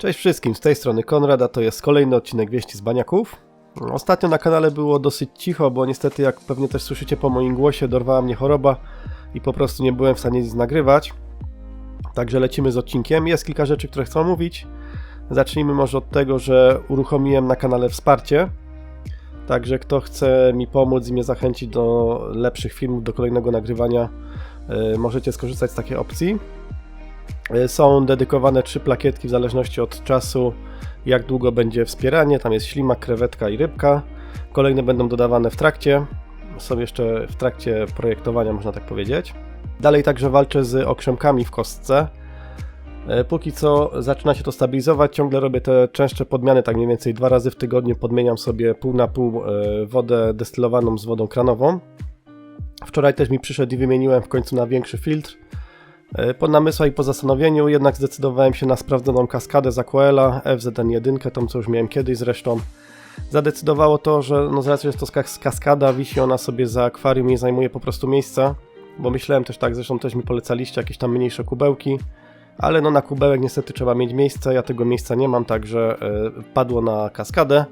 Cześć wszystkim, z tej strony Konrad, a to jest kolejny odcinek Wieści z Baniaków. Ostatnio na kanale było dosyć cicho, bo niestety, jak pewnie też słyszycie po moim głosie, dorwała mnie choroba i po prostu nie byłem w stanie nic nagrywać. Także lecimy z odcinkiem. Jest kilka rzeczy, które chcę omówić. Zacznijmy może od tego, że uruchomiłem na kanale wsparcie. Także kto chce mi pomóc i mnie zachęcić do lepszych filmów, do kolejnego nagrywania, yy, możecie skorzystać z takiej opcji. Y, Są dedykowane trzy plakietki w zależności od czasu, jak długo będzie wspieranie. Tam jest ślimak, krewetka i rybka. Kolejne będą dodawane w trakcie. Są jeszcze w trakcie projektowania, można tak powiedzieć. Dalej także walczę z okrzemkami w kostce. Y, Póki co zaczyna się to stabilizować, ciągle robię te częstsze podmiany, tak mniej więcej dwa razy w tygodniu podmieniam sobie pół na pół y, wodę destylowaną z wodą kranową. Wczoraj też mi przyszedł i wymieniłem w końcu na większy filtr. E, Po namysłach i po zastanowieniu jednak zdecydowałem się na sprawdzoną kaskadę z Aquela, FZN1, tą co już miałem kiedyś zresztą. Zadecydowało to, że no z racji, to kas- kaskada, wisi ona sobie za akwarium i zajmuje po prostu miejsca, bo myślałem też tak, zresztą też mi polecaliście jakieś tam mniejsze kubełki, ale no na kubełek niestety trzeba mieć miejsce, ja tego miejsca nie mam, także e, padło na kaskadę.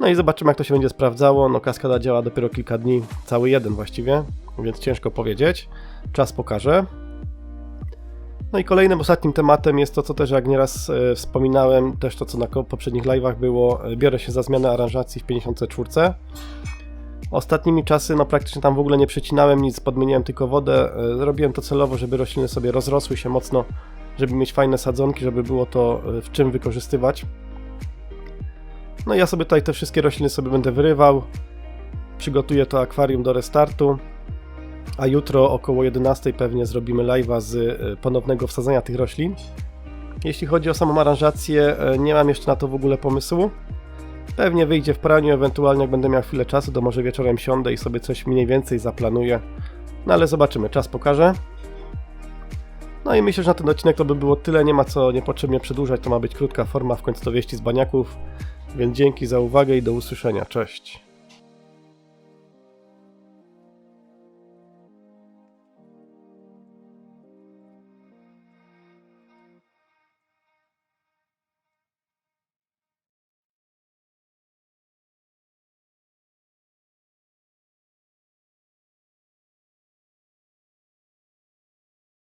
No i zobaczymy jak to się będzie sprawdzało, no kaskada działa dopiero kilka dni, cały jeden właściwie, więc ciężko powiedzieć, czas pokaże. No i kolejnym ostatnim tematem jest to, co też jak nieraz e, wspominałem, też to, co na poprzednich live'ach było, e, biorę się za zmianę aranżacji w 54. Ostatnimi czasy, no praktycznie tam w ogóle nie przecinałem nic, podmieniłem tylko wodę. E, robiłem to celowo, żeby rośliny sobie rozrosły się mocno, żeby mieć fajne sadzonki, żeby było to e, w czym wykorzystywać. No ja sobie tutaj te wszystkie rośliny sobie będę wyrywał. Przygotuję to akwarium do restartu. A jutro około 11 pewnie zrobimy live'a z y, ponownego wsadzania tych roślin. Jeśli chodzi o samą aranżację, y, nie mam jeszcze na to w ogóle pomysłu. Pewnie wyjdzie w praniu, ewentualnie jak będę miał chwilę czasu, to może wieczorem siądę i sobie coś mniej więcej zaplanuję. No ale zobaczymy, czas pokaże. No i myślę, że na ten odcinek to by było tyle, nie ma co niepotrzebnie przedłużać, to ma być krótka forma, w końcu to wieści z baniaków. Więc dzięki za uwagę i do usłyszenia, cześć.